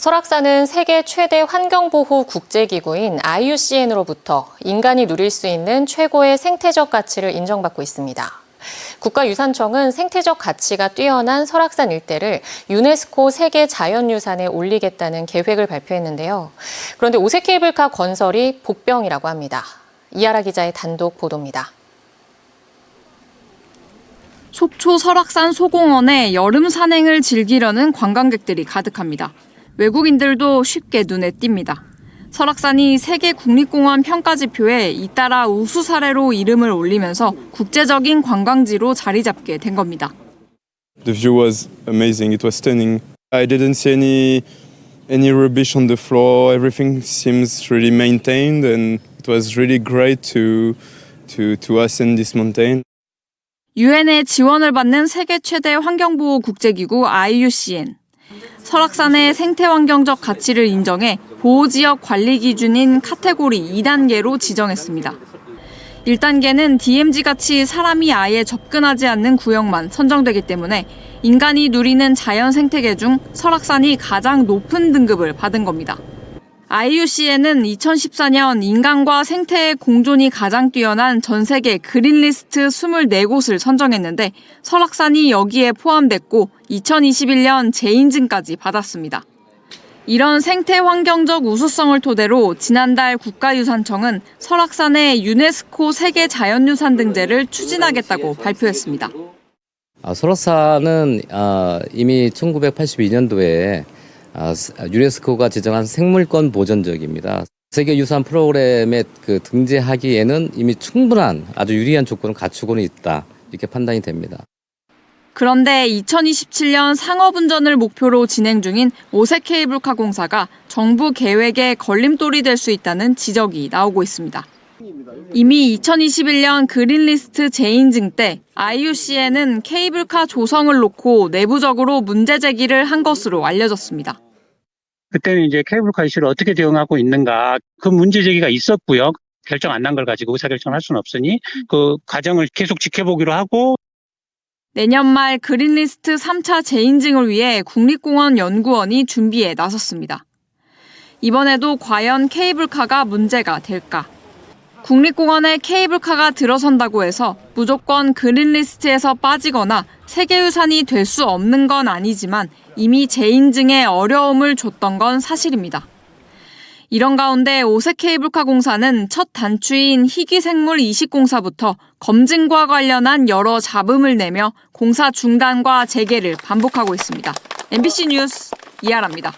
설악산은 세계 최대 환경보호 국제기구인 IUCN으로부터 인간이 누릴 수 있는 최고의 생태적 가치를 인정받고 있습니다. 국가유산청은 생태적 가치가 뛰어난 설악산 일대를 유네스코 세계 자연유산에 올리겠다는 계획을 발표했는데요. 그런데 오색 케이블카 건설이 복병이라고 합니다. 이하라 기자의 단독 보도입니다. 속초 설악산 소공원에 여름 산행을 즐기려는 관광객들이 가득합니다. 외국인들도 쉽게 눈에 띕니다. 설악산이 세계 국립공원 평가지표에 잇따라 우수 사례로 이름을 올리면서 국제적인 관광지로 자리 잡게 된 겁니다. The view was amazing. It was stunning. I didn't see any any rubbish on the floor. Everything seems really maintained, and it was really great to to to ascend this mountain. 유엔의 지원을 받는 세계 최대 환경보호 국제기구 IUCN. 설악산의 생태환경적 가치를 인정해 보호지역 관리 기준인 카테고리 2단계로 지정했습니다. 1단계는 DMZ 같이 사람이 아예 접근하지 않는 구역만 선정되기 때문에 인간이 누리는 자연 생태계 중 설악산이 가장 높은 등급을 받은 겁니다. IUCN은 2014년 인간과 생태의 공존이 가장 뛰어난 전 세계 그린리스트 24곳을 선정했는데 설악산이 여기에 포함됐고 2021년 재인증까지 받았습니다. 이런 생태 환경적 우수성을 토대로 지난달 국가유산청은 설악산의 유네스코 세계 자연유산 등재를 추진하겠다고 발표했습니다. 아, 설악산은 아, 이미 1982년도에 아, 스- 유네스코가 지정한 생물권 보전지역입니다. 세계유산 프로그램에 그 등재하기에는 이미 충분한 아주 유리한 조건을 갖추고는 있다 이렇게 판단이 됩니다. 그런데 2027년 상업운전을 목표로 진행 중인 오색 케이블카 공사가 정부 계획에 걸림돌이 될 수 있다는 지적이 나오고 있습니다. 이미 2021년 그린리스트 재인증 때 IUCN은 케이블카 조성을 놓고 내부적으로 문제 제기를 한 것으로 알려졌습니다. 그때는 이제 케이블카 이슈를 어떻게 대응하고 있는가 그 문제 제기가 있었고요. 결정 안 난 걸 가지고 의사결정할 수는 없으니 그 과정을 계속 지켜보기로 하고 내년 말 그린리스트 3차 재인증을 위해 국립공원 연구원이 준비에 나섰습니다. 이번에도 과연 케이블카가 문제가 될까? 국립공원에 케이블카가 들어선다고 해서 무조건 그린리스트에서 빠지거나 세계유산이 될 수 없는 건 아니지만 이미 재인증에 어려움을 줬던 건 사실입니다. 이런 가운데 오색 케이블카 공사는 첫 단추인 희귀생물 이식공사부터 검증과 관련한 여러 잡음을 내며 공사 중단과 재개를 반복하고 있습니다. MBC 뉴스 이하라입니다.